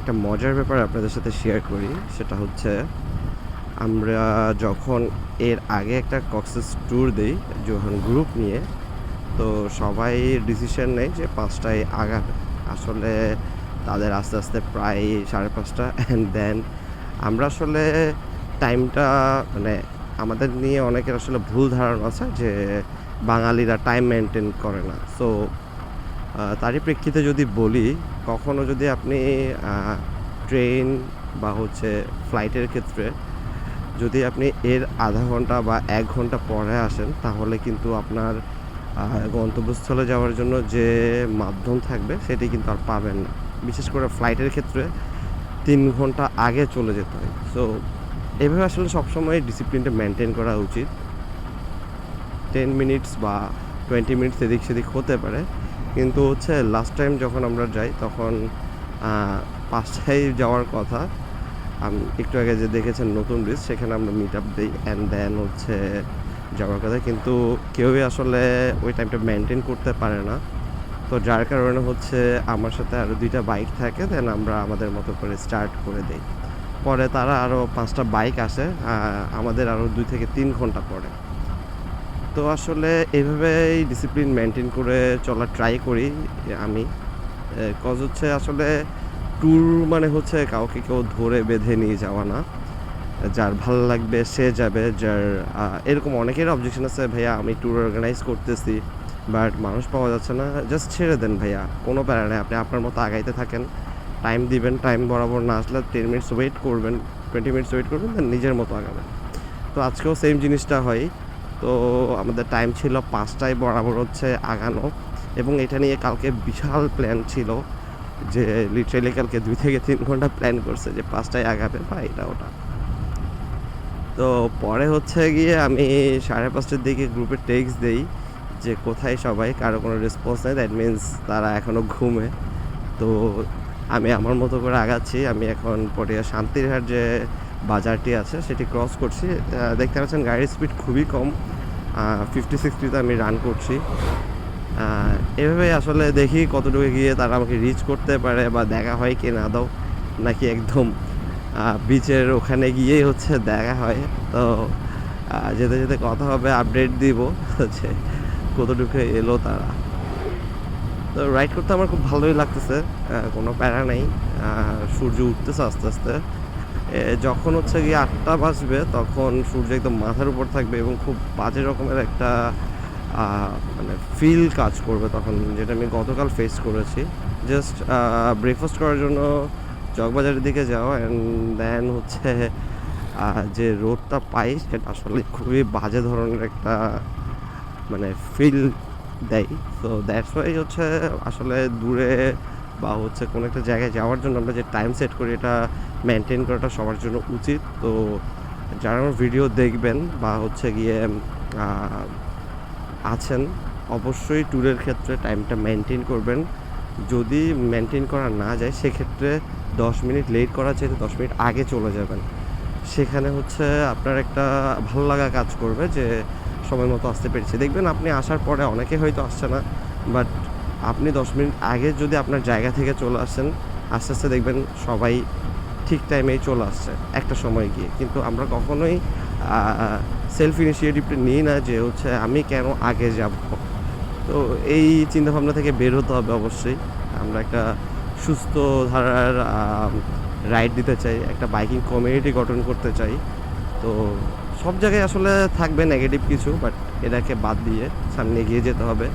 একটা মজার ব্যাপার আপনাদের সাথে শেয়ার করি, সেটা হচ্ছে আমরা যখন এর আগে একটা কক্সেস ট্যুর দিই, যখন গ্রুপ নিয়ে, তো সবাই ডিসিশন নেয় যে পাঁচটায় আগাবে। আসলে তাদের আস্তে আস্তে প্রায় সাড়ে পাঁচটা অ্যান্ড দেন আমরা আসলে টাইমটা মানে আমাদের নিয়ে অনেকের আসলে ভুল ধারণা আছে যে বাঙালিরা টাইম মেনটেন করে না। সো তারই প্রেক্ষিতে যদি বলি, কখনো যদি আপনি ট্রেন বা হচ্ছে ফ্লাইটের ক্ষেত্রে যদি আপনি এর আধা ঘণ্টা বা এক ঘণ্টা পরে আসেন, তাহলে কিন্তু আপনার গন্তব্যস্থলে যাওয়ার জন্য যে মাধ্যম থাকবে, সেটি কিন্তু আর পাবেন না। বিশেষ করে ফ্লাইটের ক্ষেত্রে তিন ঘণ্টা আগে চলে যেতে হয়। সো এভাবে আসলে সবসময় ডিসিপ্লিনটা মেনটেন করা উচিত। টেন মিনিটস বা টোয়েন্টি মিনিটস এদিক সেদিক হতে পারে। কিন্তু হচ্ছে লাস্ট টাইম যখন আমরা যাই, তখন পাঁচটায় যাওয়ার কথা। একটু আগে যে দেখেছেন নতুন ব্রিজ সেখানে আমরা মিট আপ দিই অ্যান্ড দেন হচ্ছে যাওয়ার কথা। কিন্তু কেউই আসলে ওই টাইমটা মেনটেন করতে পারে না। তো যার কারণে হচ্ছে আমার সাথে আরও দুইটা বাইক থাকে দেন আমরা আমাদের মতো করে স্টার্ট করে দিই। পরে তারা আরও পাঁচটা বাইক আসে আমাদের আরও দুই থেকে তিন ঘণ্টা পরে। তো আসলে এইভাবেই ডিসিপ্লিন মেনটেন করে চলা ট্রাই করি আমি। কজ হচ্ছে আসলে ট্যুর মানে হচ্ছে কাউকে কেউ ধরে বেঁধে নিয়ে যাওয়া না। যার ভালো লাগবে সে যাবে, যার এরকম অনেকের অবজেকশন আছে, ভাইয়া, আমি ট্যুর অর্গানাইজ করতেছি বাট মানুষ পাওয়া যাচ্ছে না। জাস্ট ছেড়ে দেন ভাইয়া, কোনো প্যারা নেই, আপনি আপনার মতো আগাইতে থাকেন। টাইম দিবেন টাইম বরাবর না আসলে টেন মিনিটস ওয়েট করবেন টোয়েন্টি মিনিটস ওয়েট করবেন দেন নিজের মতো আগাবেন। তো আজকেও সেম জিনিসটা হয়। তো আমাদের টাইম ছিল পাঁচটায় বরাবর হচ্ছে আগানো এবং এটা নিয়ে কালকে বিশাল প্ল্যান ছিল যে লিটারেলি কালকে দুই থেকে তিন ঘণ্টা প্ল্যান করছে যে পাঁচটায় আগাবে বা এটা ওটা। তো পরে হচ্ছে গিয়ে আমি সাড়ে পাঁচটার দিকে গ্রুপে টেক্সট দেই যে কোথায় সবাই, কারও কোনো রেসপন্স নেই দ্যাট মিন্স তারা এখনও ঘুমে। তো আমি আমার মতো করে আগাচ্ছি, আমি এখন পটিয়া শান্তিরহাট যে বাজারটি আছে, সেটি ক্রস করছি। দেখতে পাচ্ছেন গাড়ির স্পিড খুবই কম। ফিফটি সিক্সটিতে আমি রান করছি। এভাবে আসলে দেখি কতটুকু গিয়ে তারা আমাকে রিচ করতে পারে বা দেখা হয় কি না দাও, নাকি একদম বিচের ওখানে গিয়েই হচ্ছে দেখা হয়। তো যেতে যেতে কথা হবে আপডেট দিব হচ্ছে কতটুকু এলো তারা। তো রাইড করতে আমার খুব ভালোই লাগতেছে কোনো প্যারা নেই। সূর্য উঠতেছে আস্তে আস্তে। যখন হচ্ছে গিয়ে আটটা বাজবে, তখন সূর্য একদম মাথার উপর থাকবে এবং খুব বাজে রকমের একটা মানে ফিল কাজ করবে তখন, যেটা আমি গতকাল ফেস করেছি। জাস্ট ব্রেকফাস্ট করার জন্য চকবাজারের দিকে যাওয়া অ্যান্ড দেন হচ্ছে যে রোডটা পাই সেটা আসলে খুবই বাজে ধরনের একটা মানে ফিল দেয়। তো দ্যাটস ওয়াই হচ্ছে আসলে দূরে বা হচ্ছে কোনো একটা জায়গায় যাওয়ার জন্য আমরা যে টাইম সেট করি, এটা মেনটেন করাটা সবার জন্য উচিত। তো যারা আমার ভিডিও দেখবেন বা হচ্ছে গিয়ে আছেন, অবশ্যই ট্যুরের ক্ষেত্রে টাইমটা মেনটেন করবেন। যদি মেনটেন করা না যায়, সেক্ষেত্রে দশ মিনিট লেট করা চাইতে দশ মিনিট আগে চলে যাবেন। সেখানে হচ্ছে আপনার একটা ভালো লাগা কাজ করবে যে, সময় মতো আসতে পেরেছি। দেখবেন আপনি আসার পরে অনেকে হয়তো আসছে না বাট আপনি দশ মিনিট আগে যদি আপনার জায়গা থেকে চলে আসেন, আস্তে আস্তে দেখবেন সবাই ঠিক টাইমেই চলে আসছে একটা সময় গিয়ে। কিন্তু আমরা কখনোই সেলফ ইনিশিয়েটিভটা নিই না যে হচ্ছে আমি কেন আগে যাব? তো এই চিন্তাভাবনা থেকে বের হতে হবে অবশ্যই। আমরা একটা সুস্থ ধারার রাইড দিতে চাই, একটা বাইকিং কমিউনিটি গঠন করতে চাই। তো সব জায়গায় আসলে থাকবে নেগেটিভ কিছু বাট এটাকে বাদ দিয়ে সামনে এগিয়ে যেতে হবে।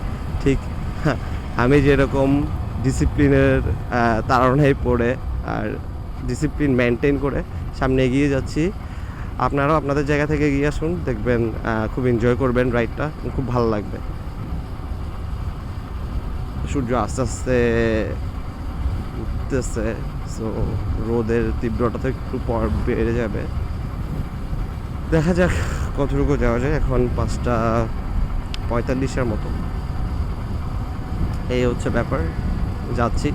ঠিক? আমি যেরকম ডিসিপ্লিনের তাড়নায় পড়ে আর ডিসিপ্লিন মেনটেন করে সামনে এগিয়ে যাচ্ছি, আপনারাও আপনাদের জায়গা থেকে এগিয়ে আসুন, দেখবেন খুব এনজয় করবেন রাইডটা খুব ভালো লাগবে। সূর্য আস্তে আস্তে উঠতেছে সো রোদের তীব্রতা তো একটু পর বেড়ে যাবে। দেখা যাক কতটুকু যাওয়া যায়, এখন পাঁচটা পঁয়তাল্লিশের মতো। এই হচ্ছে ব্যাপার। যাচ্ছি।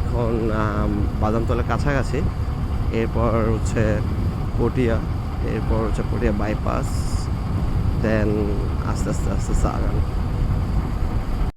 এখন বাদামতলা কাছাকাছি। এরপর হচ্ছে পটিয়া, এরপর হচ্ছে পটিয়া বাইপাস দেন আস্তে আস্তে আস্তে আস্তে আগানো